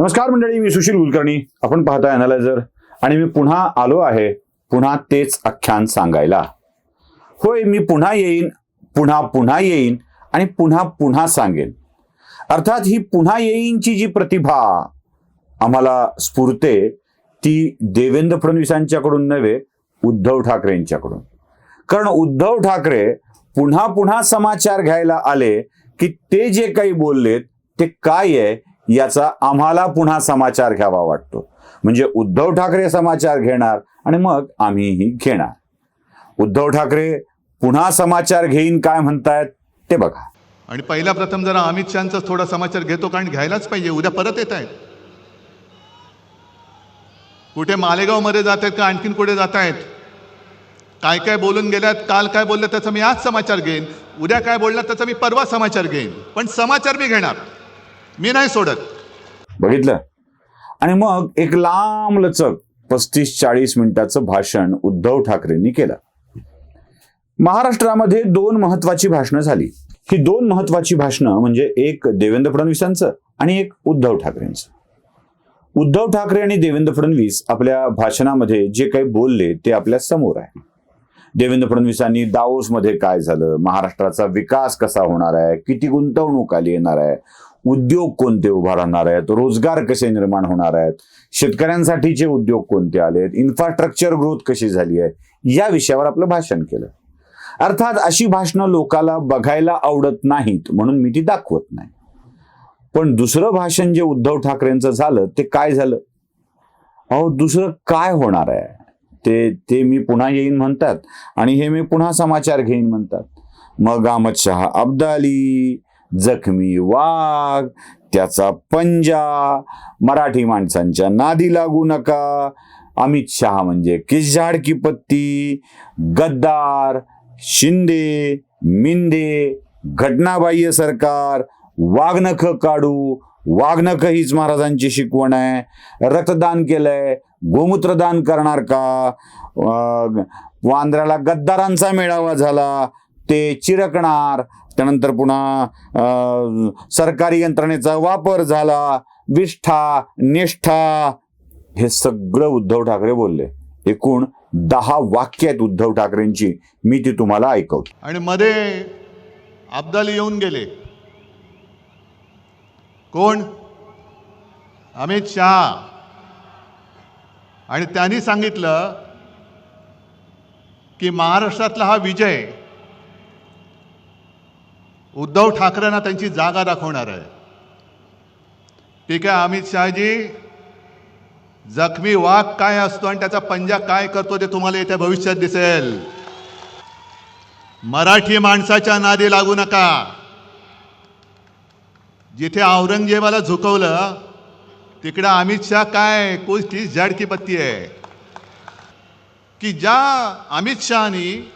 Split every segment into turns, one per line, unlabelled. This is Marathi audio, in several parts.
नमस्कार मंडळी मी सुशील कुलकर्णी. आपण पाहता अनालायझर आणि मी पुन्हा आलो आहे पुन्हा तेच आख्यान सांगायला. होय मी पुन्हा येईन पुन्हा पुन्हा येईन आणि पुन्हा पुन्हा सांगेन. अर्थात ही पुन्हा येईनची जी प्रतिभा आम्हाला स्फुरते ती देवेंद्र फडणवीसांच्याकडून नव्हे उद्धव ठाकरेंच्याकडून. कारण उद्धव ठाकरे पुन्हा पुन्हा समाचार घ्यायला आले की ते जे काही बोललेत ते काय आहे याचा आम्हाला पुन्हा समाचार घ्यावा वाटतो. म्हणजे उद्धव ठाकरे समाचार घेणार आणि मग आम्हीही घेणार. उद्धव ठाकरे पुन्हा समाचार घेईन काय म्हणतायत ते बघा.
आणि पहिला प्रथम जरा अमित शहाचा थोडा समाचार घेतो कारण घ्यायलाच पाहिजे उद्या परत येत आहेत. कुठे मालेगावमध्ये जात आहेत का आणखीन कुठे जात आहेत? काय काय बोलून गेल्यात काल काय बोललं त्याचा मी आज समाचार घेईन उद्या काय बोलला त्याचा मी परवा समाचार घेईन. पण समाचार मी घेणार. मी नाही सोडत.
बघितलं? आणि मग एक लांब लचक पस्तीस चाळीस मिनिटाचं भाषण उद्धव ठाकरेंनी केलं. महाराष्ट्रामध्ये दोन महत्वाची भाषणं झाली. ही दोन महत्वाची भाषणं म्हणजे एक देवेंद्र फडणवीसांचं आणि एक उद्धव ठाकरेंचं. उद्धव ठाकरे आणि देवेंद्र फडणवीस आपल्या भाषणामध्ये जे काही बोलले ते आपल्यासमोर आहे. देवेंद्र फडणवीसांनी दाओसमध्ये काय झालं? महाराष्ट्राचा विकास कसा होणार आहे? किती गुंतवणूक आली येणार आहे? उद्योग कोणते उभा राहणार आहेत? रोजगार कसे निर्माण होणार आहेत? शेतकऱ्यांसाठीचे उद्योग कोणते आलेत इन्फ्रास्ट्रक्चर ग्रोथ कशी झाली आहे? या विषयावर आपलं भाषण केलं. अर्थात अशी भाषणं लोकाला बघायला आवडत नाहीत म्हणून मी ती दाखवत नाही. पण दुसरं भाषण जे उद्धव ठाकरेंचं झालं ते काय झालं? अहो दुसरं काय होणार आहे? ते ते मी पुन्हा येईन म्हणतात आणि हे मी पुन्हा समाचार घेईन म्हणतात. मग अहमद शहा अब्दाली जखमी वाघ त्याचा पंजा. मराठी माणसांच्या नादी लागू नका. अमित शहा म्हणजे किस झाड की पत्ती? गद्दार शिंदे मिंदे घटनाबाह्य सरकार. वाघनख काढू. वाघनख हीच महाराजांची शिकवण आहे. रक्तदान केलंय. गोमूत्रदान करणार का? वांद्र्याला गद्दारांचा मेळावा झाला. ते चिरकणार. त्यानंतर पुन्हा अं, सरकारी यंत्रणेचा वापर झाला विष्ठा निष्ठा हे सगळं उद्धव ठाकरे बोलले. एकूण दहा वाक्य आहेत उद्धव ठाकरेंची मी ती तुम्हाला ऐकवतो.
आणि मध्ये अब्दाली येऊन गेले. कोण? अमित शहा. आणि त्यांनी सांगितलं की महाराष्ट्रातला हा विजय उद्धव ठाकरेंना त्यांची जागा दाखवणार आहे. ठीक आहे अमित शहाजी जखमी वाघ काय असतो आणि त्याचा पंजा काय करतो ते तुम्हाला येत्या भविष्यात दिसेल. मराठी माणसाच्या नादी लागू नका. जिथे औरंगजेबाला झुकवलं तिकडं अमित शहा काय? कोणती झाडकी पत्ती आहे. की ज्या अमित शहानी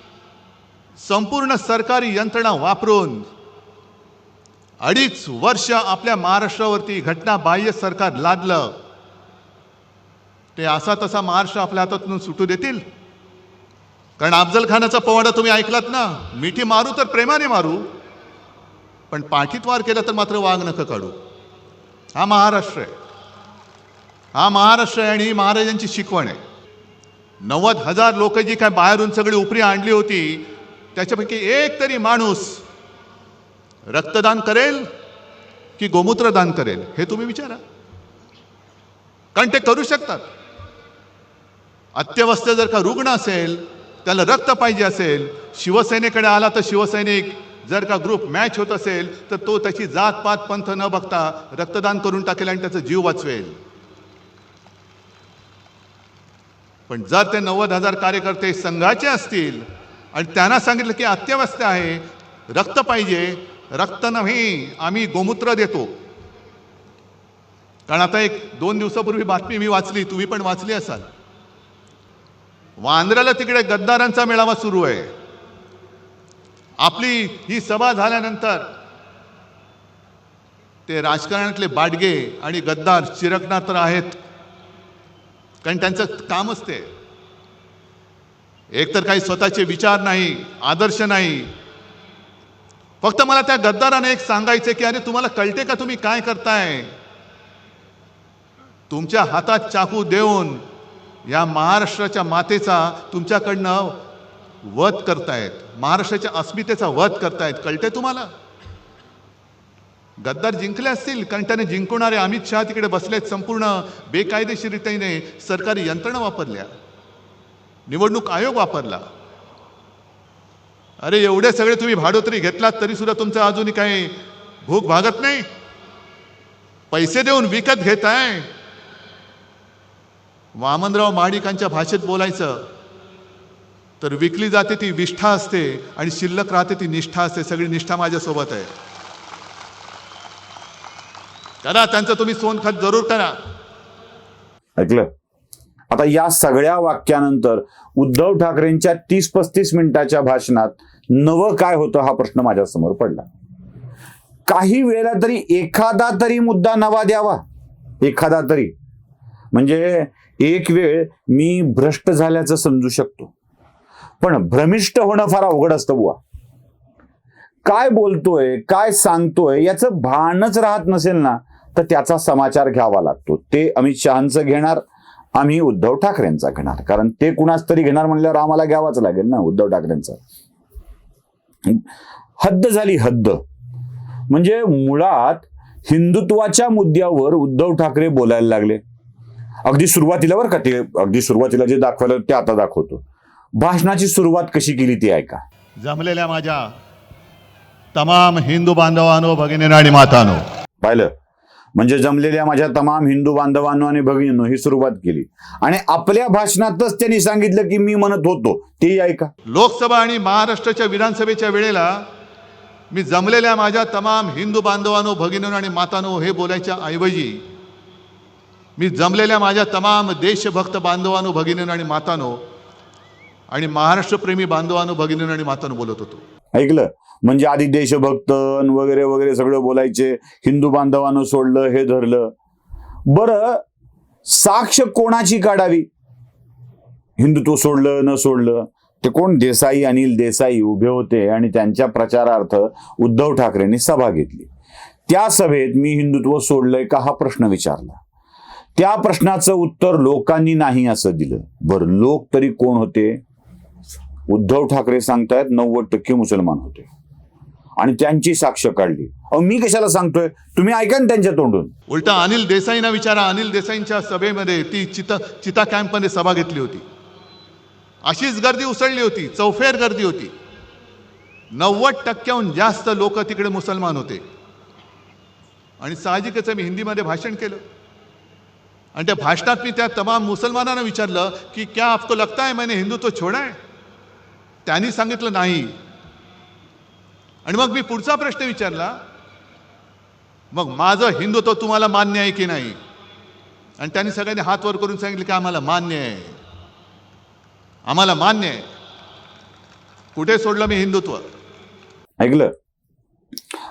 संपूर्ण सरकारी यंत्रणा वापरून अडीच वर्ष आपल्या महाराष्ट्रावरती घटना बाह्य सरकार लादलं. ते असा तसा महाराष्ट्र आपल्या हातातून सुटू देतील? कारण अफजल खानाचा पवाडा तुम्ही ऐकलात ना? मिठी मारू तर प्रेमाने मारू. पण पाठीत वार केला तर मात्र वाघ नका काढू. हा महाराष्ट्र आहे. हा महाराष्ट्र आहे आणि ही महाराजांची शिकवण आहे. नव्वद हजार लोक जी काय बाहेरून सगळी उपरी आणली होती त्याच्यापैकी एक तरी माणूस रक्तदान करेल की गोमूत्रदान करेल हे तुम्ही विचारा. कारण ते करू शकतात. अत्यवस्थ जर का रुग्ण असेल त्याला रक्त पाहिजे असेल शिवसेनेकडे आला तर शिवसैनिक जर का ग्रुप मॅच होत असेल तर तो त्याची जात पात पंथ न बघता रक्तदान करून टाकेल आणि त्याचा जीव वाचवेल. पण जर ते नव्वद हजार कार्यकर्ते संघाचे असतील आणि त्यांना सांगितलं की अत्यवस्थ आहे रक्त पाहिजे रक्त नव्हे आम्ही गोमूत्र देतो. कारण आता एक दोन दिवसापूर्वी बातमी मी वाचली तुम्ही पण वाचली असाल. वांद्र्याला तिकडे गद्दारांचा मेळावा सुरू आहे. आपली ही सभा झाल्यानंतर ते राजकारणातले बाडगे आणि गद्दार चिरकणार तर आहेत. कारण त्यांचं कामच ते. एकतर काही स्वतःचे विचार नाही आदर्श नाही फक्त मला त्या गद्दाराने एक सांगायचे की अरे तुम्हाला कळते का तुम्ही काय करताय? तुमच्या हातात चाकू देऊन या महाराष्ट्राच्या मातेचा तुमच्याकडनं वध करतायत महाराष्ट्राच्या अस्मितेचा वध करतायत. कळते तुम्हाला? गद्दार जिंकले असतील कारण त्याने जिंकवणारे अमित शहा तिकडे बसलेत संपूर्ण बेकायदेशीररित्याने सरकारी यंत्रणा वापरल्या. निवडणूक आयोग वापरला. अरे एवढे सगळे तुम्ही भाडोतरी घेतलात तरी सुद्धा तुमचं अजूनही काही भूक भागत नाही. पैसे देऊन विकत घेताय. वामनराव महाडिकांच्या भाषेत बोलायचं तर विकली जाते ती विष्ठा असते आणि शिल्लक राहते ती निष्ठा असते. सगळी निष्ठा माझ्यासोबत आहे. करा त्यांचं तुम्ही सोनखत जरूर करा.
ऐकलं? आता या सगळ्या वाक्यानंतर उद्धव ठाकरेंच्या तीस पस्तीस मिनिटाच्या भाषणात नवं काय होतं हा प्रश्न माझ्यासमोर पडला. काही वेळेला तरी एखादा तरी मुद्दा नवा द्यावा. एखादा तरी. म्हणजे एक वेळ मी भ्रष्ट झाल्याचं समजू शकतो. पण भ्रमिष्ट होणं फार अवघड असतं बुवा. काय बोलतोय काय सांगतोय याचं भानच राहत नसेल ना तर त्याचा समाचार घ्यावा लागतो. ते अमित शहाचं घेणार आम्ही उद्धव ठाकरेंचा घेणार. कारण ते कुणाच तरी घेणार म्हणल्यावर आम्हाला घ्यावाच लागेल ना उद्धव ठाकरेंचा. हद्द झाली हद्द. म्हणजे मुळात हिंदुत्वाच्या मुद्द्यावर उद्धव ठाकरे बोलायला लागले. अगदी सुरुवातीला बरं का ते अगदी सुरुवातीला जे दाखवलं ते आता दाखवतो. भाषणाची सुरुवात कशी केली ती ऐका.
जमलेल्या माझ्या तमाम हिंदू बांधवांनो भगिनीनो आणि मातानो.
पाहिलं? म्हणजे जमलेल्या माझ्या तमाम हिंदू बांधवांनो आणि भगिनींनो ही सुरुवात केली. आणि आपल्या भाषणातच त्यांनी सांगितलं की मी म्हणत होतो. तेही ऐका.
लोकसभा आणि महाराष्ट्राच्या विधानसभेच्या वेळेला मी जमलेल्या माझ्या तमाम हिंदू बांधवांनो भगिनीनो आणि मातानो हे बोलायच्या ऐवजी मी जमलेल्या माझ्या तमाम देशभक्त बांधवांनो भगिनीनो आणि मातानो आणि महाराष्ट्रप्रेमी बांधवांनो भगिनीनो आणि मातानो बोलत होतो.
ऐकलं? म्हणजे आधी देशभक्त वगैरे वगैरे सगळं बोलायचे हिंदू बांधवानं सोडलं हे धरलं. बरं साक्ष कोणाची काढावी? हिंदुत्व सोडलं न सोडलं ते कोण? देसाई अनिल देसाई उभे होते आणि त्यांच्या प्रचारार्थ उद्धव ठाकरेंनी सभा घेतली. त्या सभेत मी हिंदुत्व सोडलंय का हा प्रश्न विचारला. त्या प्रश्नाचं उत्तर लोकांनी नाही असं दिलं. बरं लोक तरी कोण होते? उद्धव ठाकरे सांगतायत नव्वद टक्के मुसलमान होते. आणि त्यांची साक्ष काढली. अहो मी कशाला सांगतोय? तुम्ही ऐका ना त्यांच्या तोंडून.
उलटा अनिल देसाईंना विचारा. अनिल देसाईंच्या सभेमध्ये ती चिता चिता कॅम्पमध्ये सभा घेतली होती. अशीच गर्दी उसळली होती. चौफेर गर्दी होती. नव्वद टक्क्याहून जास्त लोक तिकडे मुसलमान होते. आणि साहजिकच मी हिंदीमध्ये भाषण केलं. आणि त्या भाषणात मी त्या तमाम मुसलमानांना विचारलं की क्या आपको लगता है मैंने हिंदुत्व छोड़ा है? त्यांनी सांगितलं नाही. आणि मग मी पुढचा प्रश्न विचारला मग माझं हिंदुत्व तुम्हाला मान्य आहे की नाही? आणि त्यांनी सगळ्यांनी हात वर करून सांगितलं की आम्हाला मान्य आहे. आम्हाला मान्य आहे. कुठे सोडलं मी हिंदुत्व?
ऐकलं?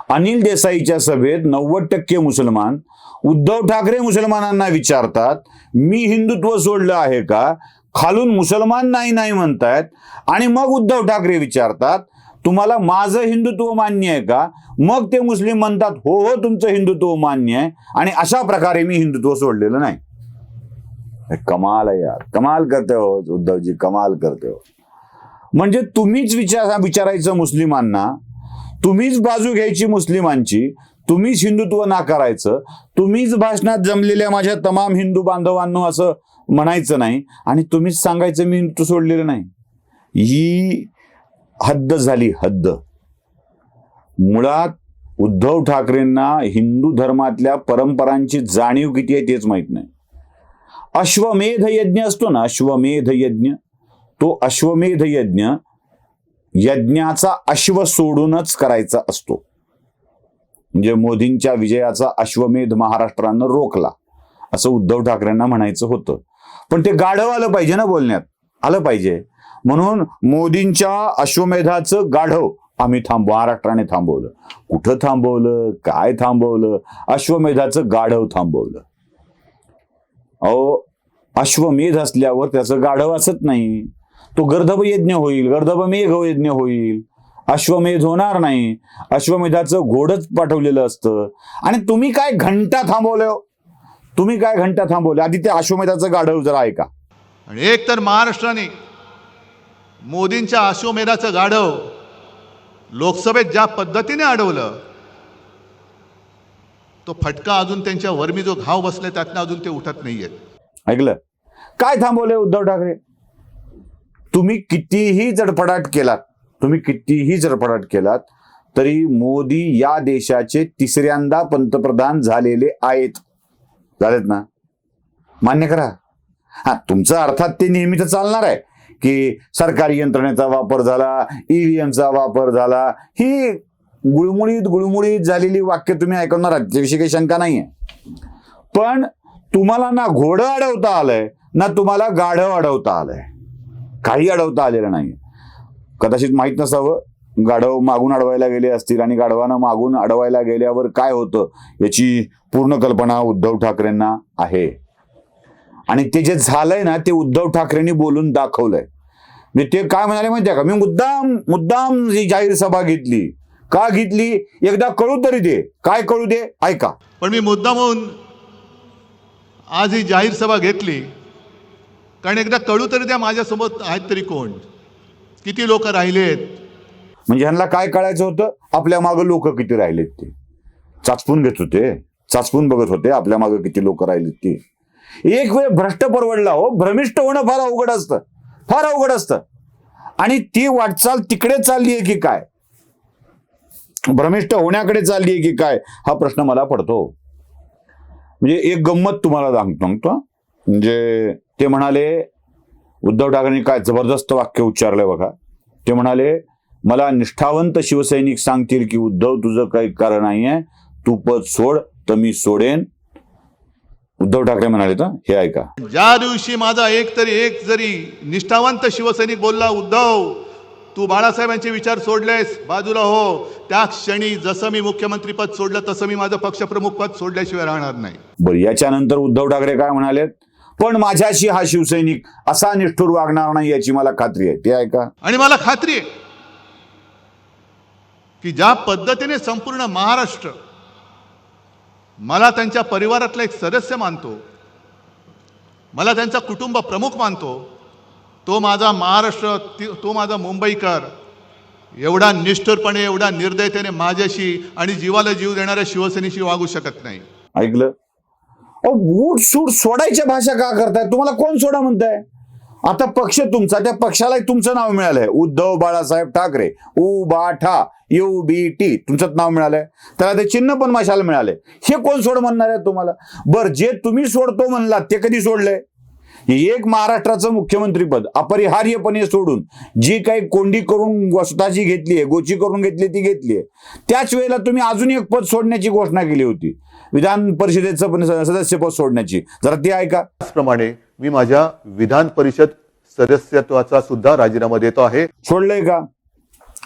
अनिल देसाईच्या सभेत नव्वद टक्के मुसलमान उद्धव ठाकरे मुसलमानांना विचारतात मी हिंदुत्व सोडलं आहे का? खालून मुसलमान नाही नाही म्हणतायत. आणि मग उद्धव ठाकरे विचारतात तुम्हाला माझं हिंदुत्व मान्य आहे का? मग ते मुस्लिम म्हणतात हो हो तुमचं हिंदुत्व मान्य आहे. आणि अशा प्रकारे मी हिंदुत्व सोडलेलं नाही. कमाल आहे यार. कमाल करते हो उद्धवजी कमाल करते हो. म्हणजे तुम्हीच विचार विचारायचं मुस्लिमांना तुम्हीच बाजू घ्यायची मुस्लिमांची तुम्हीच हिंदुत्व नाकारायचं तुम्हीच भाषणात जमलेल्या माझ्या तमाम हिंदू बांधवांनो असं म्हणायचं नाही आणि तुम्हीच सांगायचं मी हिंदुत्व सोडलेलं नाही. ही हद्द झाली हद्द. मुळात उद्धव ठाकरेंना हिंदू धर्मातल्या परंपरांची जाणीव किती आहे तेच माहीत नाही. अश्वमेध यज्ञ असतो ना अश्वमेध यज्ञ तो अश्वमेध यज्ञ यज्ञाचा अश्व सोडूनच करायचा असतो. म्हणजे मोदींच्या विजयाचा अश्वमेध महाराष्ट्रानं रोखला असं उद्धव ठाकरेंना म्हणायचं होतं. पण ते गाढव आलं पाहिजे ना बोलण्यात. आलं पाहिजे. म्हणून मोदींच्या अश्वमेधाचं गाढव आम्ही थांब महाराष्ट्राने थांबवलं. कुठं थांबवलं? काय थांबवलं? अश्वमेधाचं गाढव थांबवलं. अहो अश्वमेध असल्यावर त्याचं गाढव असत नाही. तो गर्धभ यज्ञ होईल गर्धभ मेघ यज्ञ होईल. अश्वमेध होणार नाही. अश्वमेधाचं घोडच पाठवलेलं असतं. आणि तुम्ही काय घंटा थांबवलं हो? तुम्ही काय घंटा थांबवल्या आधी ते अश्वमेधाचं गाढव जरा ऐका.
आणि एक तर महाराष्ट्राने मोदींच्या अश्वमेधाचं गाढव लोकसभेत ज्या पद्धतीने अडवलं तो फटका अजून त्यांच्या वर्मी जो घाव बसले त्यातनं अजून ते उठत नाहीयेत.
ऐकलं? काय थांबवले उद्धव ठाकरे? तुम्ही कितीही जडपडाट केलात तुम्ही कितीही जडपडाट केलात तरी मोदी या देशाचे तिसऱ्यांदा पंतप्रधान झालेले आहेत. झालेत ना? मान्य करा. हा तुमचं अर्थात ते नेहमीच चालणार आहे. की सरकारी यंत्रणेचा वापर झाला ईव्हीएमचा वापर झाला. ही गुळमुळीत गुळमुळीत झालेली वाक्य तुम्ही ऐकवणार आहात त्याविषयी काही शंका नाहीये. पण तुम्हाला ना घोडं अडवता आलंय ना तुम्हाला गाढव अडवता आलंय. काही अडवता आलेलं नाही कदाचित माहीत नसावं गाढव मागून अडवायला गेले असतील आणि गाढवानं मागून अडवायला गेल्यावर काय होतं याची पूर्ण कल्पना उद्धव ठाकरेंना आहे. आणि ते जे झालंय ना ते उद्धव ठाकरेंनी बोलून दाखवलंय. म्हणजे ते काय म्हणाले माहिती का? मी मुद्दाम मुद्दाम ही जाहीर सभा घेतली का घेतली? एकदा कळू तरी दे. काय कळू दे? ऐका.
पण मी मुद्दामून आज ही जाहीर सभा घेतली कारण एकदा कळू तरी त्या माझ्यासोबत आहेत तरी कोण. किती लोक राहिलेत?
म्हणजे ह्यांना काय कळायचं होतं? आपल्या मागं लोक किती राहिलेत ते? चाचपून घेत होते. चाचपून बघत होते आपल्या मागं किती लोक राहिलेत ते. एक वेळ भ्रष्ट परवडला हो. भ्रमिष्ट होणं फार अवघड असतं. फार अवघड असतं. आणि ती वाटचाल तिकडे चालली आहे की काय? भ्रमिष्ठ होण्याकडे चालली आहे की काय? हा प्रश्न मला पडतो. म्हणजे एक गंमत तुम्हाला सांगतो सांगतो. म्हणजे ते म्हणाले उद्धव ठाकरेंनी काय जबरदस्त वाक्य उच्चारलंय बघा. ते म्हणाले मला निष्ठावंत शिवसैनिक सांगतील की उद्धव तुझं काही कारण नाहीये. तू पद सोड तर मी सोडेन. उद्धव ठाकरे म्हणाले तर हे ऐका.
ज्या दिवशी माझा एक तरी एक जरी निष्ठावंत शिवसैनिक बोलला उद्धव तू बाळासाहेबांचे विचार सोडलेस बाजूला हो. त्या क्षणी जसं मी मुख्यमंत्री पद सोडलं तसं मी माझं पक्षप्रमुख पद सोडल्याशिवाय राहणार नाही.
बरं याच्यानंतर उद्धव ठाकरे काय म्हणाले पण माझ्याशी हा शिवसैनिक असा निष्ठूर वागणार नाही याची मला खात्री आहे. ते ऐका.
आणि मला खात्री आहे की ज्या पद्धतीने संपूर्ण महाराष्ट्र मला त्यांच्या परिवारातला एक सदस्य मानतो. मला त्यांचा कुटुंब प्रमुख मानतो. तो माझा महाराष्ट्र तो माझा मुंबईकर. एवढा निष्ठुरपणे एवढा निर्दयतेने माझ्याशी आणि जीवाला जीव देणाऱ्या शिवसेनेशी वागू शकत नाही.
ऐकलं? बूट सूट सोडायच्या भाषा का करताय? तुम्हाला कोण सोडा म्हणताय? आता पक्ष तुमचा त्या पक्षाला तुमचं नाव मिळालंय. उद्धव बाळासाहेब ठाकरे उ बा ठा यू बी टी तुमचं नाव मिळालंय. त्याला ते चिन्ह पण मशाला मिळाले हे कोण सोड म्हणणार आहे तुम्हाला? बर जे तुम्ही सोडतो म्हणलात ते कधी सोडलंय? एक महाराष्ट्राचं मुख्यमंत्रीपद अपरिहार्यपणे सोडून जी काही कोंडी करून स्वतःची घेतली आहे गोची करून घेतली ती घेतली आहे. त्याच वेळेला तुम्ही अजून एक पद सोडण्याची घोषणा केली होती. विधान परिषदेचं पण सदस्यपद सोडण्याची. जरा ते ऐका.
त्याचप्रमाणे मी माझ्या विधान परिषद सदस्यत्वाचा सुद्धा राजीनामा देतो आहे.
सोडलंय का?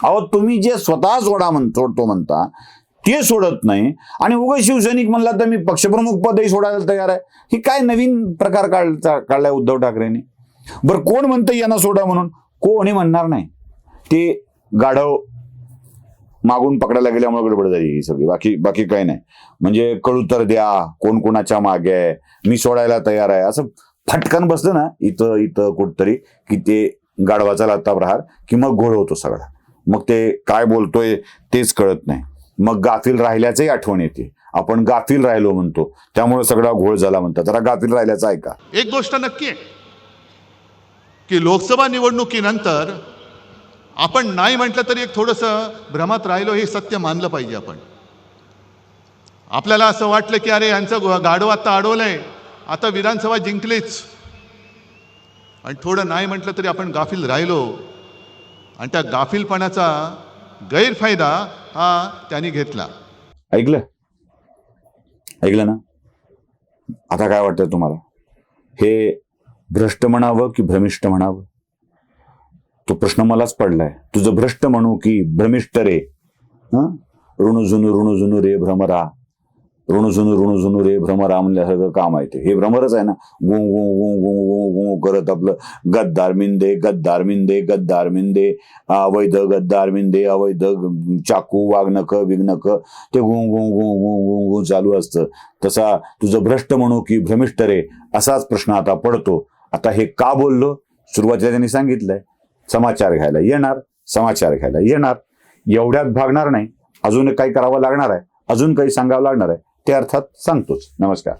अहो तुम्ही जे स्वतः सोडा म्हण सोडतो म्हणता ते सोडत नाही. आणि उग शिवसैनिक म्हणला तर मी पक्षप्रमुख पदही सोडायला तयार आहे. ही काय नवीन प्रकार काढ काढलाय उद्धव ठाकरेंनी? बरं कोण म्हणतं यांना सोडा म्हणून? कोणी म्हणणार नाही. ते गाढव मागून पकडायला गेल्यामुळे गडबड झाली ही सगळी. बाकी बाकी काही नाही. म्हणजे कळू तर द्या कोण कोणाच्या मागे आहे? मी सोडायला तयार आहे. असं फटकन बसलं ना इथं इथं कुठतरी की ते गाढवाचा लाता प्रहार की मग घोळ होतो सगळा. मग ते काय बोलतोय तेच कळत नाही. मग गाफील राहिल्याचंही आठवण येते. आपण गाफील राहिलो म्हणतो. त्यामुळे सगळा घोळ झाला म्हणतात. जरा गाफील राहिल्याचं ऐका.
एक गोष्ट नक्की आहे की लोकसभा निवडणुकीनंतर आपण नाही म्हटलं तरी एक थोडंसं भ्रमात राहिलो हे सत्य मानलं पाहिजे आपण. आपल्याला असं वाटलं की अरे यांचं गाढव आता अडवलंय. आता विधानसभा जिंकलीच. आणि थोडं नाही म्हटलं तरी आपण गाफील राहिलो. आणि त्या गाफीलपणाचा गैरफायदा हा त्यांनी घेतला.
ऐकलं? ऐकलं ना? आता काय वाटतं तुम्हाला? हे भ्रष्ट म्हणावं की भ्रमिष्ट म्हणावं? तो प्रश्न मलाच पडलाय. तुझं भ्रष्ट म्हणू की भ्रमिष्ट रे. हा? ऋणुजुनू ऋणुजुनू रे भ्रमरा. ऋणुझुनू ऋणुझुनू रे भ्रमर आणल्यासारखं काम आहे ते. हे भ्रमरच आहे ना. गु गु गु गु गु गु करत आपलं. गद्दार मिंदे गद्दार मिंदे गद्दार मिंदे. अवैध गद्दार मिंदे अवैध चाकू वागणक विघ्नक. ते गु गु गु गु गु गु चालू असतं. तसा तुझं भ्रष्ट म्हणू की भ्रमिष्ट रे असाच प्रश्न आता पडतो. आता हे का बोललो? सुरुवातीला त्यांनी सांगितलंय. समाचार घ्यायला येणार समाचार घ्यायला येणार. एवढ्यात भागणार नाही. अजून काही करावं लागणार आहे. अजून काही सांगावं लागणार आहे. ते अर्थात सांगतोच नमस्कार